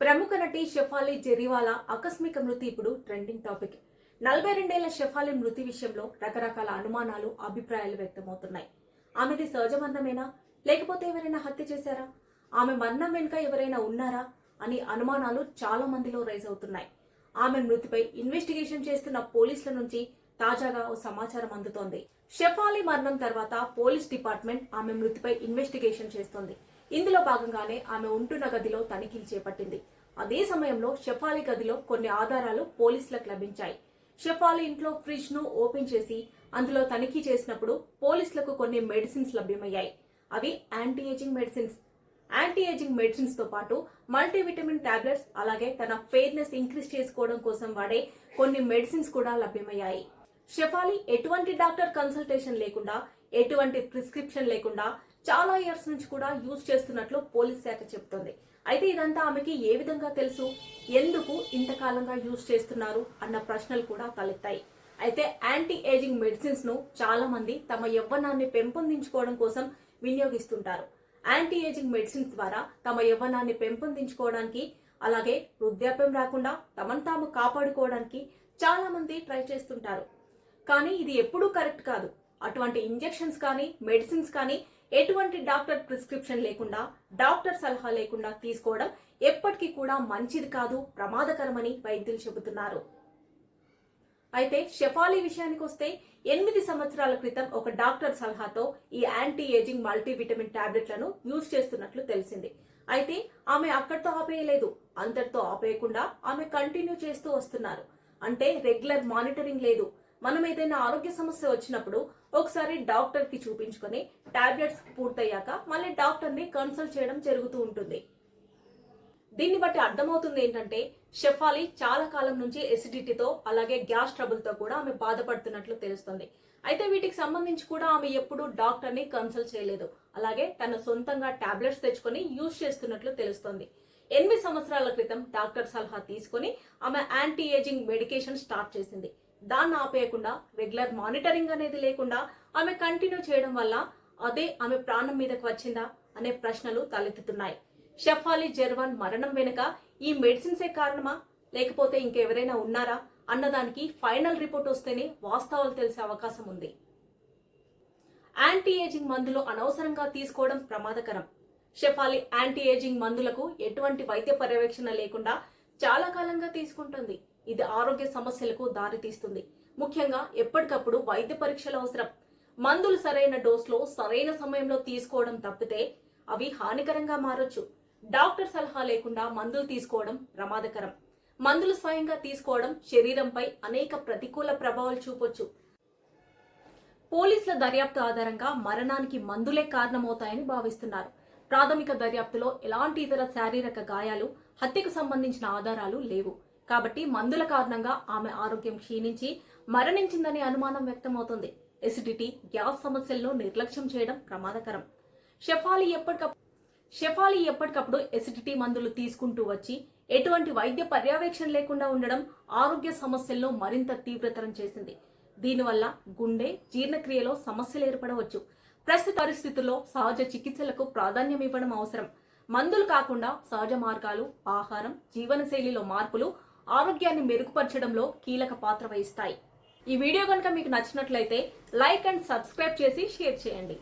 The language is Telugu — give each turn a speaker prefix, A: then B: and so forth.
A: ప్రముఖ నటి షెఫాలి జెరీవాలా ఆకస్మిక మృతి ఇప్పుడు ట్రెండింగ్ టాపిక్. నలభై రెండేళ్ళ షెఫాలి మృతి విషయంలో రకరకాల అనుమానాలు అభిప్రాయాలు వ్యక్తమవుతున్నాయి. ఆమెది సహజ మరణమేనా లేకపోతే ఎవరైనా హత్య చేశారా? ఆమె మరణం వెనుక ఎవరైనా ఉన్నారా? అని అనుమానాలు చాలా మందిలో రైజ్ అవుతున్నాయి. ఆమె మృతిపై ఇన్వెస్టిగేషన్ చేస్తున్న పోలీసుల నుంచి తాజాగా ఓ సమాచారం అందుతోంది. షెఫాలి మరణం తర్వాత పోలీస్ డిపార్ట్మెంట్ ఆమె మృతిపై ఇన్వెస్టిగేషన్ చేస్తోంది. ఇందులో భాగంగానే ఆమె ఉంటున్న గదిలో తనిఖీలు చేపట్టింది. అదే సమయంలో షెఫాలి గదిలో కొన్ని ఆధారాలు పోలీసులకు లభించాయి. షెఫాలి ఇంట్లో ఫ్రిడ్జ్ను ఓపెన్ చేసి అందులో తనిఖీ చేసినప్పుడు పోలీసులకు కొన్ని మెడిసిన్స్ లభ్యమయ్యాయి. అవి anti ageing medicines. Anti ageing మెడిసిన్స్తో పాటు మల్టీవిటమిన్ టాబ్లెట్స్ అలాగే తన ఫెయిర్నెస్ ఇంక్రీజ్ చేసుకోవడం కోసం వాడే కొన్ని మెడిసిన్స్ కూడా లభ్యమయ్యాయి. షెఫాలి ఎటువంటి డాక్టర్ కన్సల్టేషన్ లేకుండా ఎటువంటి ప్రిస్క్రిప్షన్ లేకుండా చాలా ఇయర్స్ నుంచి కూడా యూజ్ చేస్తున్నట్లు పోలీస్ శాఖ చెబుతోంది అయితే ఇదంతా ఆమెకి ఏ విధంగా తెలుసు? ఎందుకు ఇంతకాలంగా యూజ్ చేస్తున్నారు? అన్న ప్రశ్నలు కూడా తలెత్తాయి. అయితే యాంటీ ఏజింగ్ మెడిసిన్స్ను చాలా మంది తమ యవ్వనాన్ని పెంపొందించుకోవడం కోసం వినియోగిస్తుంటారు. యాంటీ ఏజింగ్ మెడిసిన్స్ ద్వారా తమ యవ్వనాన్ని పెంపొందించుకోవడానికి అలాగే వృద్ధాప్యం రాకుండా తమను తాము కాపాడుకోవడానికి చాలా మంది ట్రై చేస్తుంటారు. కానీ ఇది ఎప్పుడూ కరెక్ట్ కాదు. అటువంటి ఇంజెక్షన్స్ కానీ మెడిసిన్స్ కానీ ఎటువంటి డాక్టర్ ప్రిస్క్రిప్షన్ లేకుండా డాక్టర్ సలహా లేకుండా తీసుకోవడం ఎప్పటికీ కూడా మంచిది కాదు ప్రమాదకరమని వైద్యులు చెబుతున్నారు. అయితే షెఫాలి విషయానికి వస్తే ఎనిమిది సంవత్సరాల క్రితం ఒక డాక్టర్ సలహాతో ఈ యాంటీ ఏజింగ్ మల్టీవిటమిన్ టాబ్లెట్లను యూజ్ చేస్తున్నట్లు తెలిసింది. అయితే ఆమె అక్కడితో ఆపేయలేదు. అంతటితో ఆపేయకుండా ఆమె కంటిన్యూ చేస్తూ వస్తున్నారు. అంటే రెగ్యులర్ మానిటరింగ్ లేదు. మనం ఏదైనా ఆరోగ్య సమస్య వచ్చినప్పుడు ఒకసారి డాక్టర్కి చూపించుకొని టాబ్లెట్స్ పూర్తయ్యాక మళ్ళీ డాక్టర్ని కన్సల్ట్ చేయడం జరుగుతూ ఉంటుంది. దీన్ని బట్టి అర్థమవుతుంది ఏంటంటే షెఫాలి చాలా కాలం నుంచి ఎసిడిటీతో అలాగే గ్యాస్ ట్రబుల్తో కూడా ఆమె బాధపడుతున్నట్లు తెలుస్తుంది. అయితే వీటికి సంబంధించి కూడా ఆమె ఎప్పుడూ డాక్టర్ని కన్సల్ట్ చేయలేదు. అలాగే తన సొంతంగా టాబ్లెట్స్ తెచ్చుకొని యూజ్ చేస్తున్నట్లు తెలుస్తుంది. ఎనిమిది సంవత్సరాల క్రితం డాక్టర్ సలహా తీసుకొని ఆమె యాంటీ ఏజింగ్ మెడికేషన్ స్టార్ట్ చేసింది. దాన్ని ఆపేయకుండా రెగ్యులర్ మానిటరింగ్ అనేది లేకుండా ఆమె కంటిన్యూ చేయడం వల్ల అదే ఆమె ప్రాణం మీదకి వచ్చిందా అనే ప్రశ్నలు తలెత్తుతున్నాయి. షఫాలి జర్వాన్ మరణం వెనుక ఈ మెడిసిన్సే కారణమా? లేకపోతే ఇంకెవరైనా ఉన్నారా? అన్నదానికి ఫైనల్ రిపోర్ట్ వస్తేనే వాస్తవాలు తెలిసే అవకాశం ఉంది. యాంటీ ఏజింగ్ మందులు అనవసరంగా తీసుకోవడం ప్రమాదకరం. షెఫాలి యాంటీ ఏజింగ్ మందులకు ఎటువంటి వైద్య పర్యవేక్షణ లేకుండా చాలా కాలంగా తీసుకుంటుంది. ఇది ఆరోగ్య సమస్యలకు దారితీస్తుంది. ముఖ్యంగా ఎప్పటికప్పుడు వైద్య పరీక్షలు అవసరం. మందులు సరైన డోస్లో సరైన సమయంలో తీసుకోవడం తప్పితే అవి హానికరంగా మారొచ్చు. డాక్టర్ సలహా లేకుండా మందులు తీసుకోవడం ప్రమాదకరం. మందులు స్వయంగా తీసుకోవడం శరీరంపై అనేక ప్రతికూల ప్రభావాలు చూపొచ్చు. పోలీసుల దర్యాప్తు ఆధారంగా మరణానికి మందులే కారణమవుతాయని భావిస్తున్నారు. ప్రాథమిక దర్యాప్తులో ఎలాంటి ఇతర శారీరక గాయాలు హత్యకు సంబంధించిన ఆధారాలు లేవు. కాబట్టి మందుల కారణంగా ఆమె ఆరోగ్యం క్షీణించి మరణించిందనే అనుమానం వ్యక్తమవుతుంది. ఎసిడిటీ గ్యాస్ సమస్యలను నిర్లక్ష్యం చేయడం ప్రమాదకరం. షెఫాలి ఎప్పటికప్పుడు షెఫాలి ఎప్పటికప్పుడు ఎసిడిటీ మందులు తీసుకుంటూ వచ్చి ఎటువంటి వైద్య పర్యవేక్షణ లేకుండా ఉండడం ఆరోగ్య సమస్యలను మరింత తీవ్రతరం చేసింది. దీనివల్ల గుండె జీర్ణక్రియలో సమస్యలు ఏర్పడవచ్చు. ప్రస్తుత పరిస్థితుల్లో సహజ చికిత్సలకు ప్రాధాన్యం ఇవ్వడం అవసరం. మందులు కాకుండా సహజ మార్గాలు ఆహారం జీవనశైలిలో మార్పులు ఆరోగ్యాన్ని మెరుగుపరచడంలో కీలక పాత్ర వహిస్తాయి. ఈ వీడియో కనుక మీకు నచ్చినట్లయితే లైక్ అండ్ సబ్స్క్రైబ్ చేసి షేర్ చేయండి.